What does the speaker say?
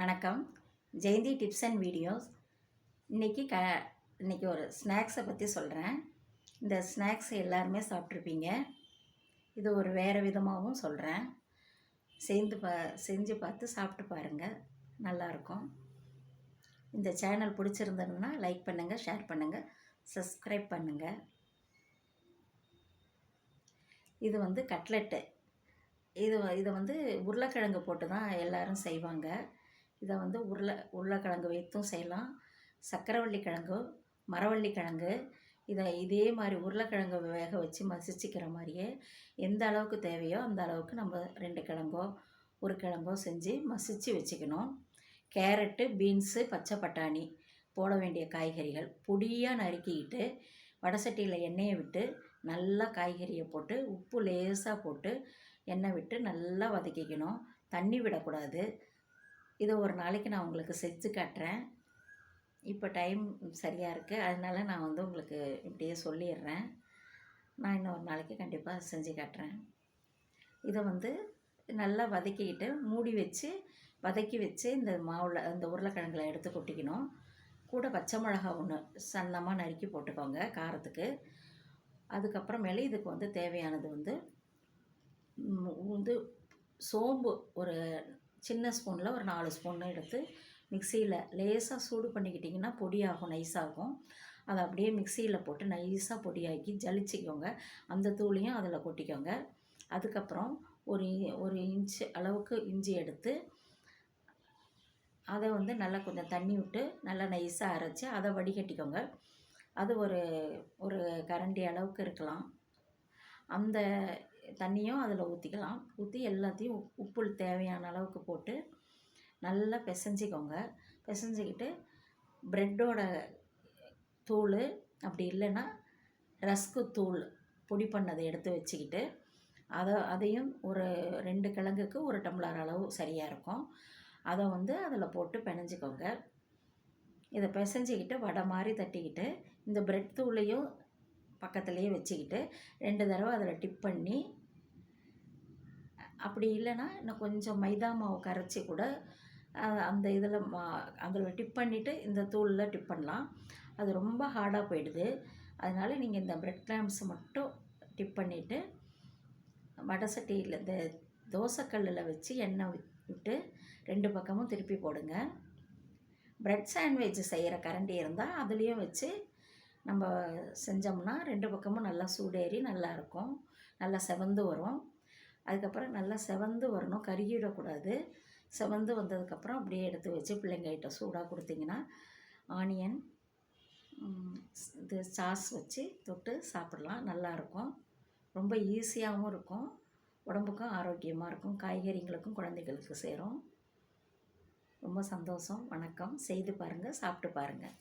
வணக்கம். Jayanthi tips and videos. இன்றைக்கி க இன்றைக்கி ஒரு ஸ்நாக்ஸை பற்றி சொல்கிறேன் இந்த ஸ்நாக்ஸ் எல்லாருமே சாப்பிட்ருப்பீங்க. இது ஒரு வேறு விதமாகவும் சொல்கிறேன் சேர்ந்து பா செஞ்சு பார்த்து சாப்பிட்டு பாருங்கள் நல்லாயிருக்கும் இந்த சேனல் பிடிச்சிருந்ததுன்னா லைக் பண்ணுங்கள் ஷேர் பண்ணுங்கள் சப்ஸ்கிரைப் பண்ணுங்கள் இது வந்து கட்லெட்டு. இது இதை வந்து உருளைக்கிழங்கு போட்டு தான் எல்லோரும் செய்வாங்க. இதை வந்து உருளை உருளைக்கிழங்கு வைத்தும் செய்யலாம். சக்கரவள்ளி கிழங்கு மரவள்ளி கிழங்கு இதை இதே மாதிரி உருளைக்கிழங்கு வேக வச்சு மசிச்சுக்கிற மாதிரியே எந்த அளவுக்கு தேவையோ அந்த அளவுக்கு நம்ம ரெண்டு கிழங்கோ ஒரு கிழங்கோ செஞ்சு மசிச்சு வச்சுக்கணும். கேரட்டு பீன்ஸு பச்சை பட்டாணி போட வேண்டிய காய்கறிகள் பொடியாக நறுக்கிக்கிட்டு வடசட்டியில் எண்ணெயை விட்டு நல்லா காய்கறியை போட்டு உப்பு லேசாக போட்டு எண்ணெய் விட்டு நல்லா வதக்கிக்கணும். தண்ணி விடக்கூடாது. இதை ஒரு நாளைக்கு நான் உங்களுக்கு செஞ்சு காட்டுறேன். இப்போ டைம் சரியாக இருக்குது அதனால நான் வந்து உங்களுக்கு இப்படியே சொல்லிடுறேன். நான் இன்னும் ஒரு நாளைக்கு கண்டிப்பாக செஞ்சு காட்டுறேன். இதை வந்து நல்லா வதக்கிக்கிட்டு மூடி வச்சு வதக்கி வச்சு இந்த மாவில் இந்த உருளைக்கிழங்குல எடுத்து கொட்டிக்கணும். கூட பச்சை மிளகா ஒன்று சன்னமாக நறுக்கி போட்டுக்கோங்க காரத்துக்கு. அதுக்கப்புறமேலே இதுக்கு வந்து தேவையானது வந்து வந்து சோம்பு ஒரு சின்ன ஸ்பூனில் ஒரு நாலு ஸ்பூன் எடுத்து மிக்சியில் லேசாக சூடு பண்ணிக்கிட்டிங்கன்னா பொடியாகும் நைஸாகும். அதை அப்படியே மிக்சியில் போட்டு நைஸாக பொடியாக்கி ஜலிச்சிக்கோங்க. அந்த தூளையும் அதில் கொட்டிக்கோங்க. அதுக்கப்புறம் ஒரு இ- ஒரு இன்ச்சு அளவுக்கு இஞ்சி எடுத்து அதை வந்து நல்லா கொஞ்சம் தண்ணி விட்டு நல்லா நைஸாக அரைச்சி அதை வடிகட்டிக்கோங்க. அது ஒரு ஒரு கரண்டி அளவுக்கு இருக்கலாம். அந்த தண்ணியும் அதில் ஊற்றிக்கலாம் ஊற்றி எல்லாத்தையும் உப்பு தேவையான அளவுக்கு போட்டு நல்லா பிசைஞ்சிக்கோங்க. பிசைஞ்சிக்கிட்டு ப்ரெட்டோட தூள் அப்படி இல்லைன்னா ரஸ்க்கு தூள் பொடி பண்ணதை எடுத்து வச்சுக்கிட்டு அதை அதையும் ஒரு ரெண்டு கிழங்குக்கு ஒரு டம்ளர் அளவு சரியாக இருக்கும். அதை வந்து அதில் போட்டு பிணைஞ்சிக்கோங்க. இதை பிசைஞ்சிக்கிட்டு வடை மாதிரி தட்டிக்கிட்டு இந்த ப்ரெட் தூளையும் பக்கத்துலேயே வச்சுக்கிட்டு ரெண்டு தடவை அதில் டிப் பண்ணி அப்படி இல்லைன்னா இன்னும் கொஞ்சம் மைதா மாவு கரைச்சி கூட அந்த இதில் மா அதில் டிப் பண்ணிவிட்டு இந்த தூளில் டிப் பண்ணலாம். அது ரொம்ப ஹார்டாக போயிடுது. அதனால நீங்கள் இந்த பிரெட் கிராம்ஸ் மட்டும் டிப் பண்ணிவிட்டு வடை சட்டியில் இந்த தோசைக்கல்லில் வச்சு எண்ணெய் விட்டு ரெண்டு பக்கமும் திருப்பி போடுங்க. பிரெட் சாண்ட்விச் செய்கிற கரண்டி இருந்தால் அதுலேயும் வச்சு நம்ம செஞ்சோம்னா ரெண்டு பக்கமும் நல்லா சூடேறி நல்லா இருக்கும். நல்லா செவந்து வரும். அதுக்கப்புறம் நல்லா செவந்து வரணும். கருகிடக்கூடாது. செவந்து வந்ததுக்கப்புறம் அப்படியே எடுத்து வச்சு பிள்ளைங்ககிட்ட சூடாக கொடுத்தீங்கன்னா ஆனியன் இது சாஸ் வச்சு தொட்டு சாப்பிடலாம். நல்லாயிருக்கும். ரொம்ப ஈஸியாகவும் இருக்கும். உடம்புக்கும் ஆரோக்கியமாக இருக்கும். காய்கறிங்களுக்கும் குழந்தைகளுக்கு சேரும். ரொம்ப சந்தோஷம். வணக்கம். செய்து பாருங்கள் சாப்பிட்டு பாருங்கள்